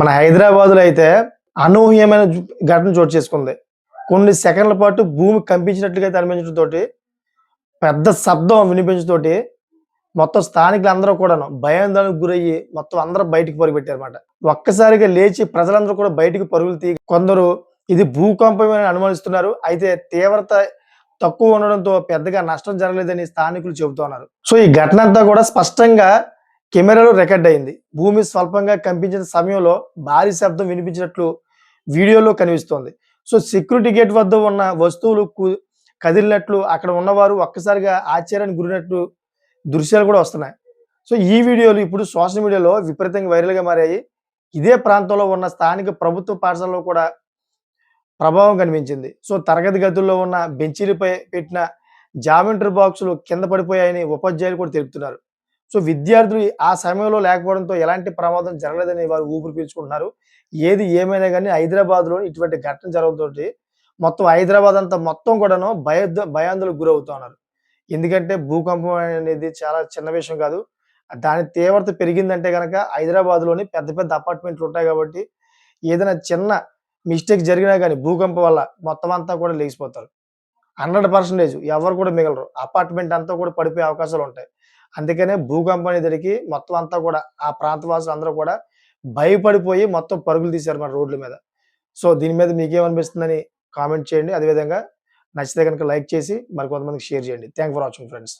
మన హైదరాబాద్లో అయితే అనూహ్యమైన ఘటన చోటు చేసుకుంది. కొన్ని సెకండ్ల పాటు భూమి కంపించినట్లుగా అయితే అనిపించడంతో పెద్ద శబ్దం వినిపించతోటి మొత్తం స్థానికులు అందరూ కూడాను భయాందోళనకు గురయ్యి మొత్తం అందరూ బయటికి పరుగు పెట్టారన్నమాట ఒక్కసారిగా లేచి ప్రజలందరూ కూడా బయటికి పరుగులు తీ కొందరు ఇది భూకంపం అని అనుమానిస్తున్నారు. అయితే తీవ్రత తక్కువ ఉండడంతో పెద్దగా నష్టం జరగలేదని స్థానికులు చెబుతున్నారు సో ఈ ఘటన అంతా కూడా స్పష్టంగా కెమెరాలో రికార్డ్ అయింది. భూమి స్వల్పంగా కంపించిన సమయంలో భారీ శబ్దం వినిపించినట్లు వీడియోలో కనిపిస్తోంది. సో సెక్యూరిటీ గేట్ వద్ద ఉన్న వస్తువులు కదిలినట్లు అక్కడ ఉన్నవారు ఒక్కసారిగా ఆశ్చర్యానికి గురినట్లు దృశ్యాలు కూడా వస్తున్నాయి. సో ఈ వీడియోలు ఇప్పుడు సోషల్ మీడియాలో విపరీతంగా వైరల్గా మారాయి. ఇదే ప్రాంతంలో ఉన్న స్థానిక ప్రభుత్వ పాఠశాలలో కూడా ప్రభావం కనిపించింది. సో తరగతి గదుల్లో ఉన్న బెంచీలపై పెట్టిన జామెంట్రీ బాక్సులు కింద పడిపోయాయని ఉపాధ్యాయులు కూడా తెలుపుతున్నారు. సో విద్యార్థులు ఆ సమయంలో లేకపోవడంతో ఎలాంటి ప్రమాదం జరగలేదని వారు ఊపిరి పీల్చుకుంటున్నారు. ఏది ఏమైనా కానీ హైదరాబాద్లో ఇటువంటి ఘటన జరగతోటి మొత్తం హైదరాబాద్ అంతా మొత్తం కూడాను భయ భయాందులకు గురవుతూ ఉన్నారు. ఎందుకంటే భూకంపం అనేది చాలా చిన్న విషయం కాదు. దాని తీవ్రత పెరిగిందంటే కనుక హైదరాబాద్లోని పెద్ద పెద్ద అపార్ట్మెంట్లు ఉంటాయి కాబట్టి ఏదైనా చిన్న మిస్టేక్ జరిగినా కానీ భూకంపం వల్ల మొత్తం అంతా కూడా లేచిపోతారు. హండ్రెడ్ పర్సెంటేజ్ ఎవరు కూడా మిగలరు. అపార్ట్మెంట్ అంతా కూడా పడిపోయే అవకాశాలు ఉంటాయి. అందుకనే భూకంపం అనేసరికి మొత్తం అంతా కూడా ఆ ప్రాంతవాసులు అందరూ కూడా భయపడిపోయి మొత్తం పరుగులు తీశారు మన రోడ్ల మీద. సో దీని మీద మీకేమనిపిస్తుందని కామెంట్ చేయండి. అదేవిధంగా నచ్చితే కనుక లైక్ చేసి మరికొంతమందికి షేర్ చేయండి. Thank for watching friends.